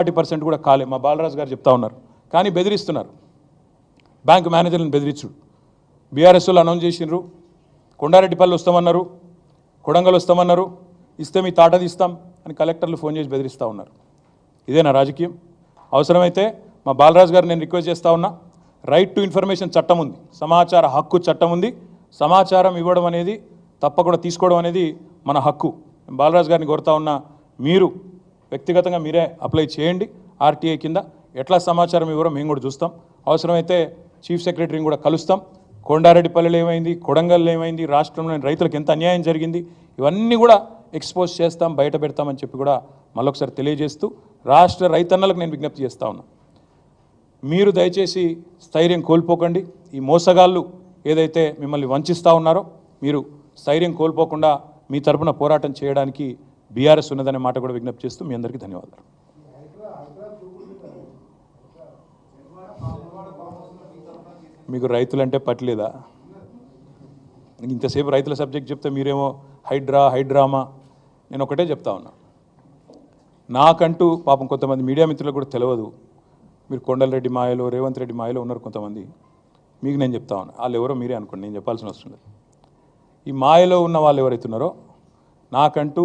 Thirty percent కూడా కాలే. మా బాలరాజు గారు చెప్తా ఉన్నారు. కానీ బెదిరిస్తున్నారు. బ్యాంక్ మేనేజర్లను బెదిరించుడు బీఆర్ఎస్ అనౌన్స్ చేసినారు కొండారెడ్డిపల్లి వస్తామన్నారు. కొడంగల్ వస్తామన్నారు. ఇస్తే మీ తాట తీస్తాం అని కలెక్టర్లు ఫోన్ చేసి బెదిరిస్తూ ఉన్నారు. ఇదేనా రాజకీయం? అవసరమైతే మా బాలరాజు గారు నేను రిక్వెస్ట్ చేస్తా ఉన్నా. రైట్ టు ఇన్ఫర్మేషన్ చట్టం ఉంది. సమాచార హక్కు చట్టం ఉంది. సమాచారం ఇవ్వడం అనేది తప్పకుండా తీసుకోవడం అనేది మన హక్కు. బాలరాజు గారిని కోరుతా ఉన్నా మీరు వ్యక్తిగతంగా మీరే అప్లై చేయండి. ఆర్టీఐ కింద ఎట్లా సమాచారం ఇవ్వరో మేము కూడా చూస్తాం. అవసరమైతే చీఫ్ సెక్రటరీని కూడా కలుస్తాం. కొండారెడ్డిపల్లిలో ఏమైంది? కొడంగల్లో ఏమైంది? రాష్ట్రంలోని రైతులకు ఎంత అన్యాయం జరిగింది? ఇవన్నీ కూడా ఎక్స్పోజ్ చేస్తాం బయట పెడతామని చెప్పి కూడా మళ్ళొకసారి తెలియజేస్తూ రాష్ట్ర రైతన్నలకు నేను విజ్ఞప్తి చేస్తా ఉన్నా. మీరు దయచేసి స్థైర్యం కోల్పోకండి. ఈ మోసగాళ్ళు ఏదైతే మిమ్మల్ని వంచిస్తూ ఉన్నారో మీరు స్థైర్యం కోల్పోకుండా మీ తరపున పోరాటం చేయడానికి బీఆర్ఎస్ ఉన్నదనే మాట కూడా విజ్ఞప్తి చేస్తూ మీ అందరికీ ధన్యవాదాలు. మీకు రైతులంటే పట్టలేదా? ఇంతసేపు రైతుల సబ్జెక్ట్ చెప్తే మీరేమో హైడ్రా హైడ్రామా నేను ఒకటే చెప్తా ఉన్నా. నాకంటూ పాపం కొంతమంది మీడియా మిత్రులకు కూడా తెలియదు మీరు కొండలరెడ్డి మాయలో రేవంత్ రెడ్డి మాయలో ఉన్నారు కొంతమంది. మీకు నేను చెప్తా ఉన్నా. వాళ్ళు ఎవరో మీరే అనుకోండి నేను చెప్పాల్సిన అవసరం లేదు. ఈ మాయలో ఉన్న వాళ్ళు ఎవరైతే ఉన్నారో నాకంటూ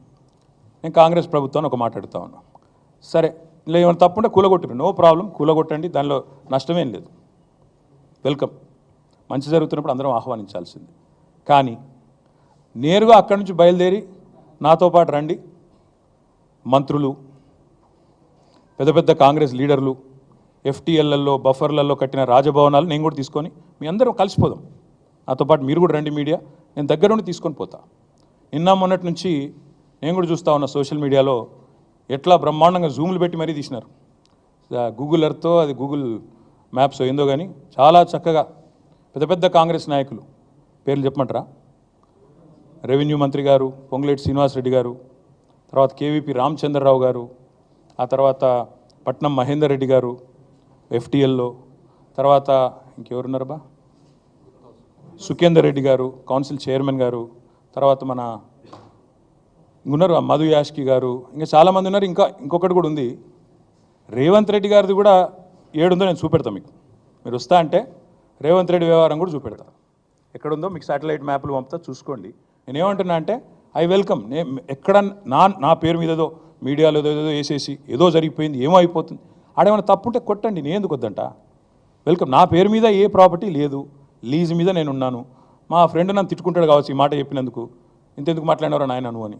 నేను కాంగ్రెస్ ప్రభుత్వాన్ని ఒక మాట ఉన్నా. సరే ఇలా ఏమైనా తప్పుంటే ఉంటే నో ప్రాబ్లం కూలగొట్టండి. దానిలో నష్టమేం లేదు. వెల్కమ్. మంచి జరుగుతున్నప్పుడు అందరం ఆహ్వానించాల్సింది. కానీ నేరుగా అక్కడి నుంచి బయలుదేరి నాతో పాటు రండి. మంత్రులు పెద్ద పెద్ద కాంగ్రెస్ లీడర్లు ఎఫ్టీఎల్లలో బఫర్లలో కట్టిన రాజభవనాలు నేను కూడా తీసుకొని మీ అందరం కలిసిపోదాం. నాతో పాటు మీరు కూడా రండి మీడియా. నేను దగ్గరుండి తీసుకొని పోతా. నిన్న మొన్నటి నుంచి నేను కూడా చూస్తా ఉన్నా సోషల్ మీడియాలో ఎట్లా బ్రహ్మాండంగా జూములు పెట్టి మరీ తీసినారు. గూగుల్ ఎర్త్తో అది గూగుల్ మ్యాప్స్ ఏందో కానీ చాలా చక్కగా పెద్ద పెద్ద కాంగ్రెస్ నాయకులు. పేర్లు చెప్పమంటారా? రెవెన్యూ మంత్రి గారు పొంగులేటి శ్రీనివాసరెడ్డి గారు తర్వాత కేవీపీ రామచంద్రరావు గారు ఆ తర్వాత పట్నం మహేందర్ రెడ్డి గారు ఎఫ్టీఎల్లో తర్వాత ఇంకెవరున్నారు బా సుఖేందర్ రెడ్డి గారు కౌన్సిల్ చైర్మన్ గారు తర్వాత మన ఉన్నారు ఆ మధు యాష్కి గారు. ఇంకా చాలామంది ఉన్నారు. ఇంకా ఇంకొకటి కూడా ఉంది. రేవంత్ రెడ్డి గారిది కూడా ఏడుందో నేను చూపెడతాను మీకు. మీరు వస్తా అంటే రేవంత్ రెడ్డి వ్యవహారం కూడా చూపెడతా. ఎక్కడుందో మీకు శాటిలైట్ మ్యాప్లు పంపుతా చూసుకోండి. నేనేమంటున్నా అంటే ఐ వెల్కమ్. నే ఎక్కడ నా నా పేరు మీద ఏదో మీడియాలో ఏదో ఏదో వేసేసి ఏదో జరిగిపోయింది ఏమో అయిపోతుంది. ఆడేమైనా తప్పుంటే కొట్టండి. నేను ఎందుకు వద్దంట? వెల్కమ్. నా పేరు మీద ఏ ప్రాపర్టీ లేదు. లీజ్ మీద నేను ఉన్నాను మా ఫ్రెండ్ నన్ను తిట్టుకుంటాడు కావచ్చు ఈ మాట చెప్పినందుకు. ఇంతెందుకు మాట్లాడినారో నాయన నువ్వు అని.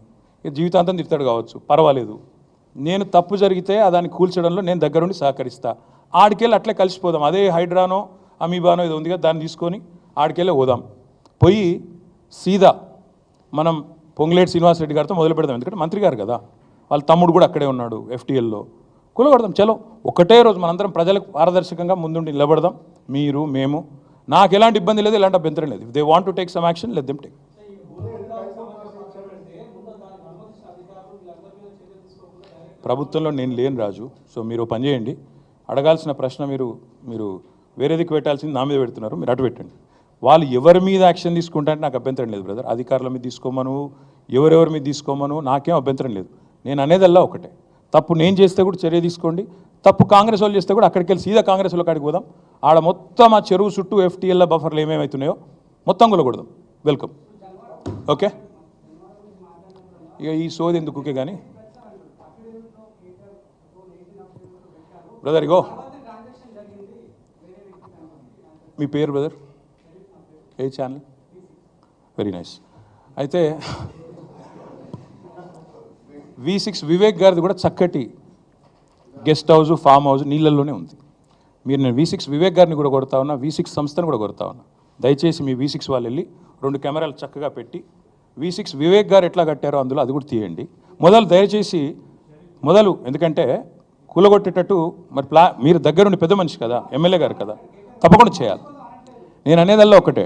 జీవితాంతం తిడతాడు కావచ్చు. పర్వాలేదు. నేను తప్పు జరిగితే దాన్ని కూల్చడంలో నేను దగ్గరుండి సహకరిస్తా. ఆడికెళ్ళి అట్లే కలిసిపోదాం. అదే హైడ్రానో అమీబానో ఇది ఉందిగా దాన్ని తీసుకొని ఆడికెళ్ళి పోదాం. పోయి సీదా మనం పొంగులేటి శ్రీనివాసరెడ్డి గారితో మొదలు పెడదాం. ఎందుకంటే మంత్రి గారు కదా. వాళ్ళ తమ్ముడు కూడా అక్కడే ఉన్నాడు ఎఫ్టీఎల్లో. కూలగొడదాం. చలో ఒకటే రోజు మనందరం ప్రజలకు పారదర్శకంగా ముందుండి నిలబడదాం. మీరు మేము. నాకు ఎలాంటి ఇబ్బంది లేదు ఎలాంటి అభ్యంతరం లేదు. They want to take some action let them take ప్రభుత్వంలో నేను లేను రాజు సో మీరు పని చేయండి. అడగాల్సిన ప్రశ్న మీరు మీరు వేరే దిక్కు పెట్టాల్సింది నా మీద పెడుతున్నారు మీరు అటు పెట్టండి. వాళ్ళు ఎవరి మీద యాక్షన్ తీసుకుంటారంటే నాకు అభ్యంతరం లేదు బ్రదర్. అధికారుల మీద తీసుకోమను ఎవరెవరి మీద తీసుకోమను నాకేం అభ్యంతరం లేదు. నేను అనేదల్లా ఒకటే. తప్పు నేను చేస్తే కూడా చర్య తీసుకోండి. తప్పు కాంగ్రెస్ వాళ్ళు చేస్తే కూడా అక్కడికి వెళ్ళి సీదా కాంగ్రెస్ వాళ్ళకి అడిగి పోదాం. ఆడ మొత్తం ఆ చెరువు చుట్టూ ఎఫ్టీఎల్ బఫర్లు ఏమేమవుతున్నాయో మొత్తం కొలకూడదాం వెల్కమ్. ఓకే? ఇక ఈ సోది ఎందుకు కానీ బ్రదర్ ఇగో మీ పేరు బ్రదర్ ఏ ఛానల్ వెరీ నైస్ అయితే వి సిక్స్ వివేక్ గారిది కూడా చక్కటి గెస్ట్ హౌస్ ఫామ్ హౌస్ నీళ్ళల్లోనే ఉంది. మీరు నేను వి సిక్స్ వివేక్ గారిని కూడా కొడతా ఉన్నా వి సిక్స్ సంస్థను కూడా కొడతా ఉన్నా. దయచేసి మీ వి సిక్స్ వాళ్ళు వెళ్ళి రెండు కెమెరాలు చక్కగా పెట్టి వి సిక్స్ వివేక్ గారు ఎట్లా కట్టారో అందులో అది కూడా తీయండి. మొదలు దయచేసి మొదలు ఎందుకంటే కూలగొట్టేటట్టు మరి ప్లా మీరు దగ్గరుండి పెద్ద మనిషి కదా ఎమ్మెల్యే గారు కదా తప్పకుండా చేయాలి. నేను అనేదల్లా ఒకటే.